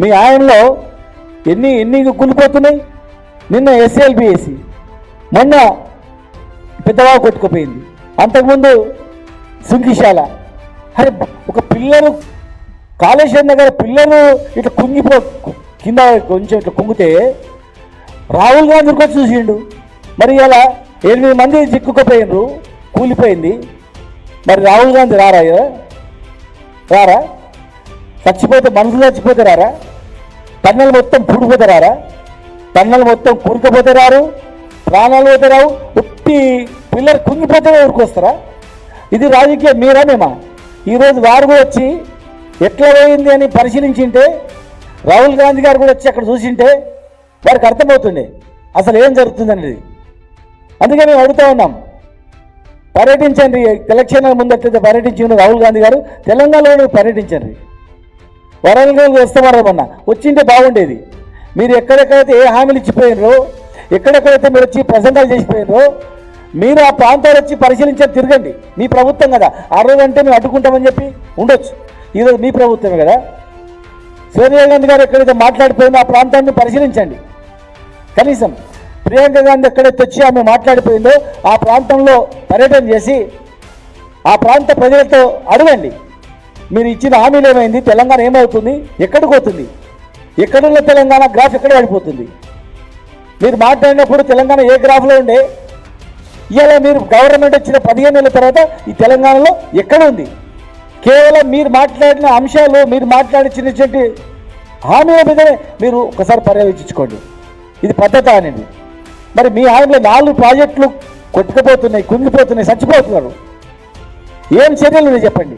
మీ ఆయనలో ఎన్ని ఎన్ని కూలిపోతున్నాయి? నిన్న ఎస్ఎల్బిఎస్సి మొన్న పెద్దవా కొట్టుకుపోయింది. అంతకుముందు సుంకిశాల అరే ఒక పిల్లలు కాళేశ్వరం దగ్గర పిల్లలు ఇట్లా కుంగిపో కింద కొంచెం ఇట్లా కుంగితే రాహుల్ గాంధీ కూడా చూసిండు. మరి ఇలా ఎనిమిది మంది చిక్కుకుపోయినరు కూలిపోయింది. మరి రాహుల్ గాంధీ రారా రారా? చచ్చిపోతే మనుషులు చచ్చిపోతే రారా? పన్నెలు మొత్తం పూడిపోతే రారా టన్నెలు మొత్తం కూరుకుపోతే రారు ప్రాణాలు పోతే రావు ఉట్టి పిల్లలు కుంగిపోతే ఊరికొస్తారా? ఇది రాజకీయం మీరా మేమా? ఈరోజు వారు కూడా వచ్చి ఎట్లా పోయింది అని పరిశీలించింటే రాహుల్ గాంధీ గారు కూడా వచ్చి అక్కడ చూసింటే వారికి అర్థమవుతుండే. అసలు ఏం జరుగుతుందనేది. అందుకే మేము అడుగుతా ఉన్నాం. పర్యటించండి. ఎలక్షన్ ముందు ఎట్లయితే పర్యటించిన రాహుల్ గాంధీ గారు తెలంగాణలో పర్యటించండి. వరంగల్ వస్తామన్నారు మొన్న వచ్చింటే బాగుండేది. మీరు ఎక్కడెక్కడైతే ఏ హామీలు ఇచ్చిపోయినరో ఎక్కడెక్కడైతే మీరు వచ్చి ప్రసంగాలు చేసిపోయినరో మీరు ఆ ప్రాంతాలు వచ్చి పరిశీలించని తిరగండి. మీ ప్రభుత్వం కదా. ఆ రోజు అంటే మేము అడ్డుకుంటామని చెప్పి ఉండొచ్చు. ఈరోజు మీ ప్రభుత్వమే కదా. సోనియా గాంధీ గారు ఎక్కడైతే మాట్లాడిపోయిందో ఆ ప్రాంతాన్ని పరిశీలించండి. కనీసం ప్రియాంక గాంధీ ఎక్కడైతే వచ్చి ఆమె మాట్లాడిపోయిందో ఆ ప్రాంతంలో పర్యటన చేసి ఆ ప్రాంత ప్రజలతో అడగండి. మీరు ఇచ్చిన హామీలు ఏమైంది? తెలంగాణ ఏమవుతుంది? ఎక్కడికి పోతుంది? ఎక్కడున్న తెలంగాణ గ్రాఫ్ ఎక్కడ పడిపోతుంది మీరు మాట్లాడినప్పుడు తెలంగాణ ఏ గ్రాఫ్లో ఉండే? ఇవాళ మీరు గవర్నమెంట్ వచ్చిన పదిహేను నెలల తర్వాత ఈ తెలంగాణలో ఎక్కడ ఉంది? కేవలం మీరు మాట్లాడిన అంశాలు మీరు మాట్లాడించినటువంటి హామీల మీదనే మీరు ఒకసారి పర్యవేక్షించుకోండి. ఇది పద్ధత అనేది. మరి మీ హామీలో నాలుగు ప్రాజెక్టులు కొట్టుకుపోతున్నాయి కుంగిపోతున్నాయి చచ్చిపోతున్నారు. ఏం చర్యలు చెప్పండి?